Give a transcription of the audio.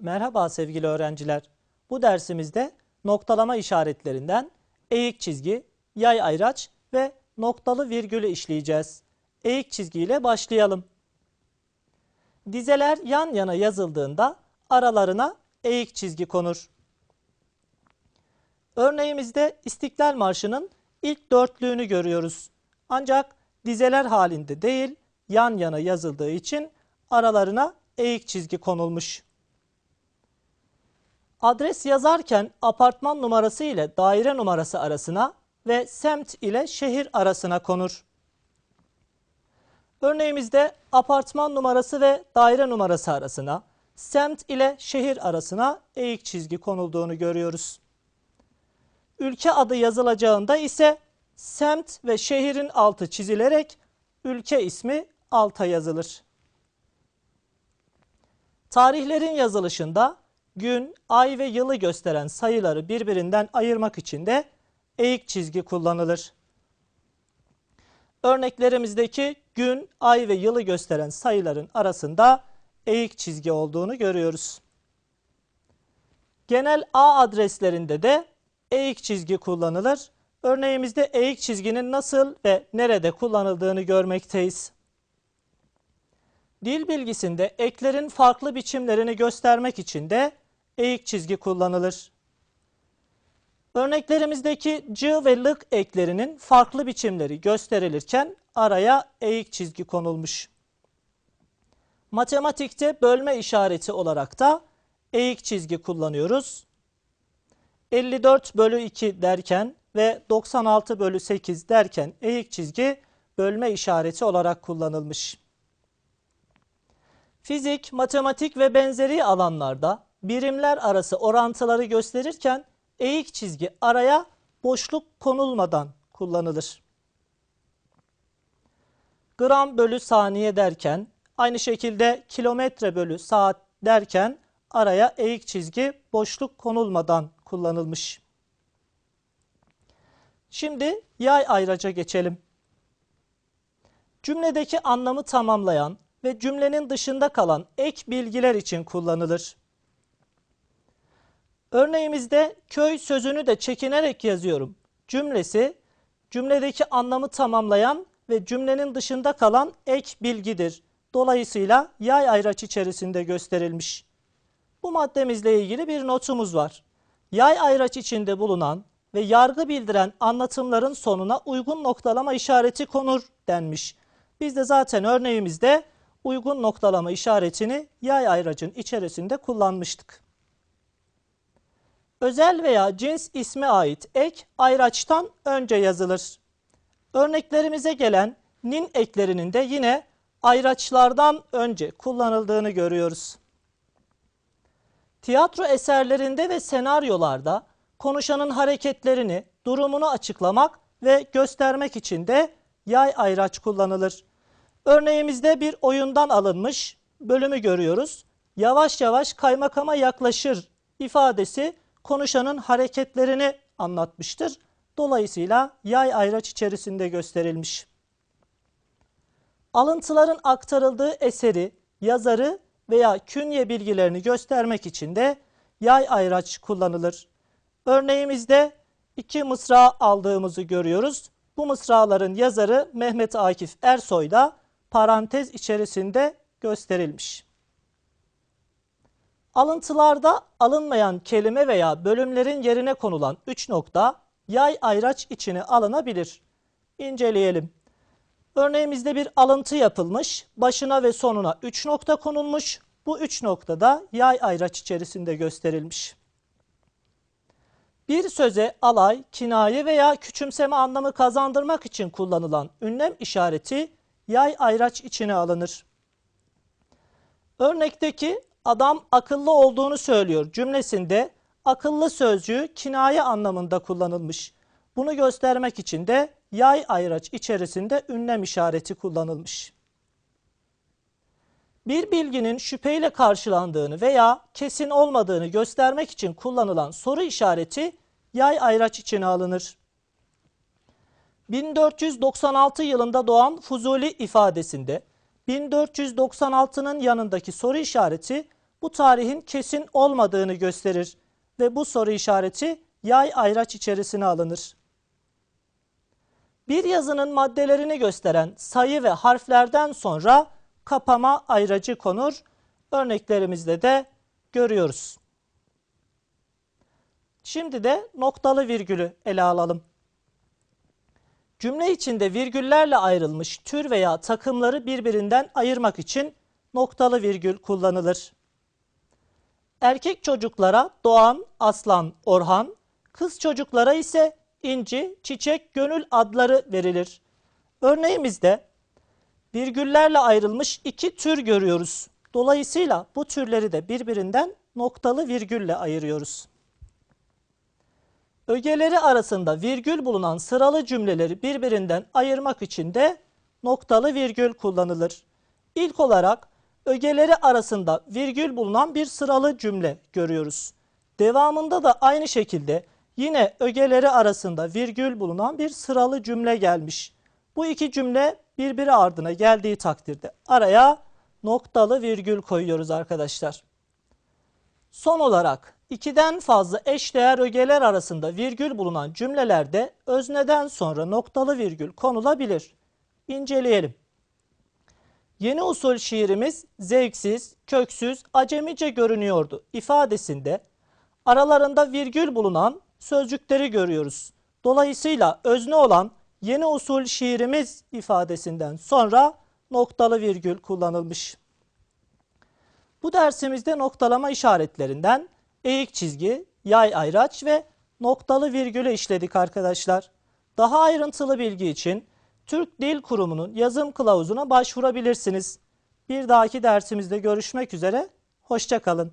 Merhaba sevgili öğrenciler. Bu dersimizde noktalama işaretlerinden eğik çizgi, yay ayraç ve noktalı virgülü işleyeceğiz. Eğik çizgiyle başlayalım. Dizeler yan yana yazıldığında aralarına eğik çizgi konur. Örneğimizde İstiklal Marşı'nın ilk dörtlüğünü görüyoruz. Ancak dizeler halinde değil, yan yana yazıldığı için aralarına eğik çizgi konulmuş. Adres yazarken apartman numarası ile daire numarası arasına ve semt ile şehir arasına konur. Örneğimizde apartman numarası ve daire numarası arasına, semt ile şehir arasına eğik çizgi konulduğunu görüyoruz. Ülke adı yazılacağında ise semt ve şehrin altı çizilerek ülke ismi alta yazılır. Tarihlerin yazılışında gün, ay ve yılı gösteren sayıları birbirinden ayırmak için de eğik çizgi kullanılır. Örneklerimizdeki gün, ay ve yılı gösteren sayıların arasında eğik çizgi olduğunu görüyoruz. Genel ağ adreslerinde de eğik çizgi kullanılır. Örneğimizde eğik çizginin nasıl ve nerede kullanıldığını görmekteyiz. Dil bilgisinde eklerin farklı biçimlerini göstermek için de eğik çizgi kullanılır. Örneklerimizdeki c ve lık eklerinin farklı biçimleri gösterilirken araya eğik çizgi konulmuş. Matematikte bölme işareti olarak da eğik çizgi kullanıyoruz. 54 bölü 2 derken ve 96 bölü 8 derken eğik çizgi bölme işareti olarak kullanılmış. Fizik, matematik ve benzeri alanlarda birimler arası orantıları gösterirken eğik çizgi araya boşluk konulmadan kullanılır. Gram bölü saniye derken aynı şekilde kilometre bölü saat derken araya eğik çizgi boşluk konulmadan kullanılmış. Şimdi yay ayraca geçelim. Cümledeki anlamı tamamlayan ve cümlenin dışında kalan ek bilgiler için kullanılır. Örneğimizde köy sözünü de çekinerek yazıyorum. Cümlesi cümledeki anlamı tamamlayan ve cümlenin dışında kalan ek bilgidir. Dolayısıyla yay ayraç içerisinde gösterilmiş. Bu maddemizle ilgili bir notumuz var. Yay ayraç içinde bulunan ve yargı bildiren anlatımların sonuna uygun noktalama işareti konur denmiş. Biz de zaten örneğimizde uygun noktalama işaretini yay ayracın içerisinde kullanmıştık. Özel veya cins isme ait ek ayraçtan önce yazılır. Örneklerimize gelen nin eklerinin de yine ayraçlardan önce kullanıldığını görüyoruz. Tiyatro eserlerinde ve senaryolarda konuşanın hareketlerini, durumunu açıklamak ve göstermek için de yay ayraç kullanılır. Örneğimizde bir oyundan alınmış bölümü görüyoruz. Yavaş yavaş kaymakama yaklaşır ifadesi konuşanın hareketlerini anlatmıştır. Dolayısıyla yay ayraç içerisinde gösterilmiş. Alıntıların aktarıldığı eseri, yazarı veya künye bilgilerini göstermek için de yay ayraç kullanılır. Örneğimizde iki mısra aldığımızı görüyoruz. Bu mısraların yazarı Mehmet Akif Ersoy da parantez içerisinde gösterilmiş. Alıntılarda alınmayan kelime veya bölümlerin yerine konulan 3 nokta yay ayraç içine alınabilir. İnceleyelim. Örneğimizde bir alıntı yapılmış. Başına ve sonuna 3 nokta konulmuş. Bu 3 noktada yay ayraç içerisinde gösterilmiş. Bir söze alay, kinaye veya küçümseme anlamı kazandırmak için kullanılan ünlem işareti yay ayraç içine alınır. Örnekteki adam akıllı olduğunu söylüyor cümlesinde akıllı sözcüğü kinaye anlamında kullanılmış. Bunu göstermek için de yay ayraç içerisinde ünlem işareti kullanılmış. Bir bilginin şüpheyle karşılandığını veya kesin olmadığını göstermek için kullanılan soru işareti yay ayraç içine alınır. 1496 yılında doğan Fuzuli ifadesinde 1496'nın yanındaki soru işareti bu tarihin kesin olmadığını gösterir ve bu soru işareti yay ayraç içerisine alınır. Bir yazının maddelerini gösteren sayı ve harflerden sonra kapama ayracı konur. Örneklerimizde de görüyoruz. Şimdi de noktalı virgülü ele alalım. Cümle içinde virgüllerle ayrılmış tür veya takımları birbirinden ayırmak için noktalı virgül kullanılır. Erkek çocuklara Doğan, Aslan, Orhan, kız çocuklara ise İnci, Çiçek, Gönül adları verilir. Örneğimizde virgüllerle ayrılmış iki tür görüyoruz. Dolayısıyla bu türleri de birbirinden noktalı virgülle ayırıyoruz. Ögeleri arasında virgül bulunan sıralı cümleleri birbirinden ayırmak için de noktalı virgül kullanılır. İlk olarak ögeleri arasında virgül bulunan bir sıralı cümle görüyoruz. Devamında da aynı şekilde yine ögeleri arasında virgül bulunan bir sıralı cümle gelmiş. Bu iki cümle birbiri ardına geldiği takdirde araya noktalı virgül koyuyoruz arkadaşlar. Son olarak ikiden fazla eşdeğer ögeler arasında virgül bulunan cümlelerde özneden sonra noktalı virgül konulabilir. İnceleyelim. Yeni usul şiirimiz zevksiz, köksüz, acemice görünüyordu ifadesinde aralarında virgül bulunan sözcükleri görüyoruz. Dolayısıyla özne olan yeni usul şiirimiz ifadesinden sonra noktalı virgül kullanılmış. Bu dersimizde noktalama işaretlerinden eğik çizgi, yay ayraç ve noktalı virgülü işledik arkadaşlar. Daha ayrıntılı bilgi için Türk Dil Kurumu'nun yazım kılavuzuna başvurabilirsiniz. Bir dahaki dersimizde görüşmek üzere, hoşçakalın.